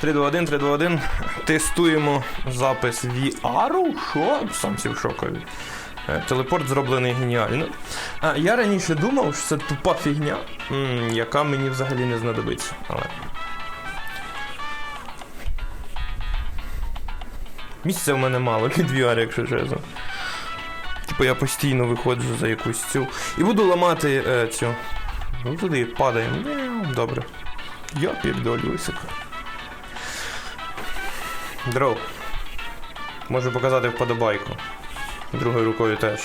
3, 2, 1, 3, 2, 1. Тестуємо запис VR. Що? Сам сів шокові. Е, Телепорт зроблений геніально. А, я раніше думав, що це тупа фігня, яка мені взагалі не знадобиться. Але. Місця в мене мало під VR, якщо чесно. Типу я постійно виходжу за якусь цю. І буду ламати е, цю. Ну туди падаємо. Добре. Я піддолю високо. Дров. Можу показати вподобайку. Другою рукою теж.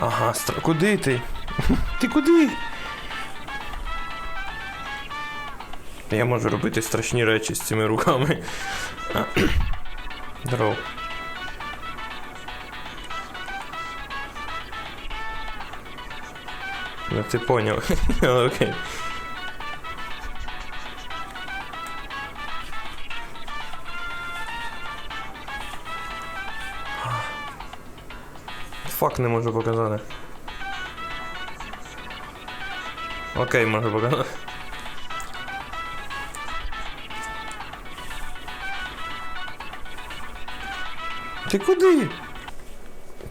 Ага, стра... Куди ти? Ти куди? Я можу робити страшні речі з цими руками. Здорово. Ну ти поняв. Окей. Фак не можу показати. Окей, можу показати. Ти куди?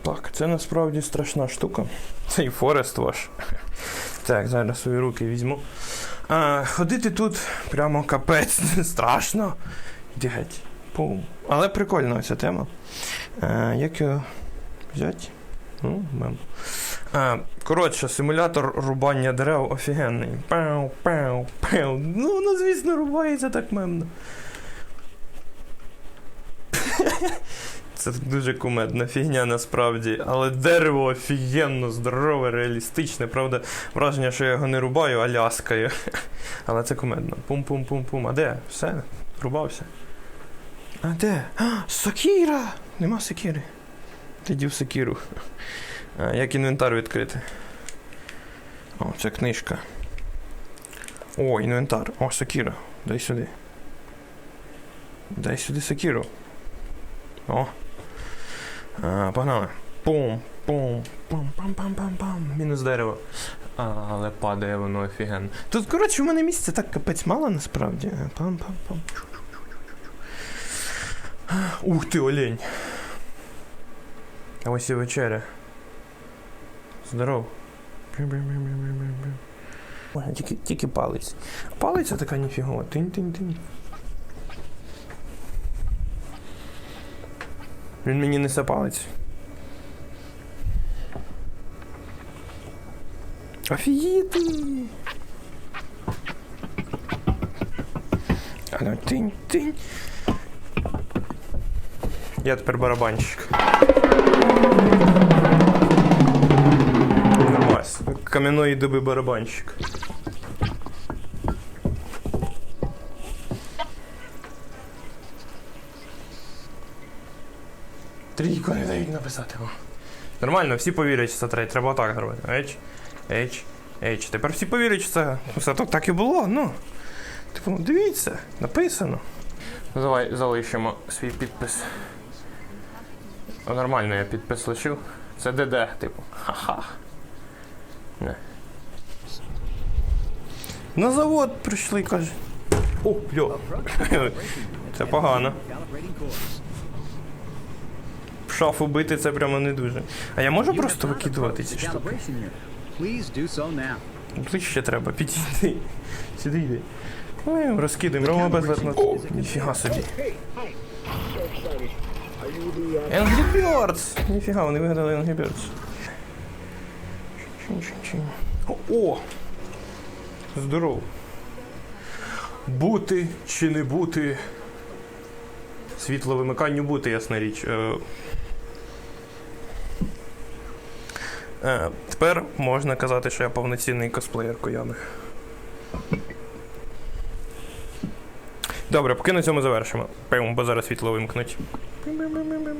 Так, це насправді страшна штука. Цей Форест ваш. Так, зараз свої руки візьму. А, ходити тут прямо капець, страшно. Геть. Пум. Але прикольна ця тема. А, як його взяти? Ну, мем. А, коротше, симулятор рубання дерев офігенний. Пау, пау, пау. Ну, ну, звісно, рубається так мемно. Це дуже кумедна фігня насправді, але дерево офігенно здорове, реалістичне, правда, враження, що я його не рубаю, а ляскаю. Але це кумедно. Пум-пум-пум-пум. А де? Все? Рубався. А де? А, сокіра! Нема сокіри. Ти дів сокіру. А, як інвентар відкрити? О, це книжка. О, інвентар. О, сокіра. Дай сюди. Дай сюди сокіру. О. А, погнали. Пум, пум, пум, пам, пам, пам, пам. Мінус дерево. А, але падає воно офігенно. Тут, коротше, у мене місця так капець мало насправді. Пам, пам, пам. Ух ти, олень. А ось і вечеря. Здоров. Тільки, тільки палець. Палиця така ніфігова. Тинь-тинь-тинь. Він мені несе палець. Офігіти! А ну тинь, тинь. Я тепер барабанщик. Нормас. Кам'яної доби барабанщик. Трійку не дають написати. О. Нормально, всі повірять, що це треба. Треба отак зробити. Ейч, ейч, ейч. Тепер всі повірять, що це все так, так і було. Ну. Типу, дивіться, написано. Ну, Давай залишимо свій підпис. О, нормально, я підпис лишив. Це ДД, типу. Ха-ха. Не. На завод прийшли, каже. О, йо. Це погано. В шафу бити це прямо не дуже. А я можу просто викидувати ці штуки? Now. Ближче треба, підійди. Сюди йди. Ой, розкидаємо, робимо. О, ніфіга собі. Angry Birds! Ніфіга, вони вигадали Angry Birds. О, О! Здорово. Бути чи не бути. Світло вимиканню бути, ясна річ. Е, тепер можна казати, що я повноцінний косплеєр Коями. Добре, поки на цьому завершимо. Пим, бо зараз світло вимкнуть. Пим-пим-пим-пим.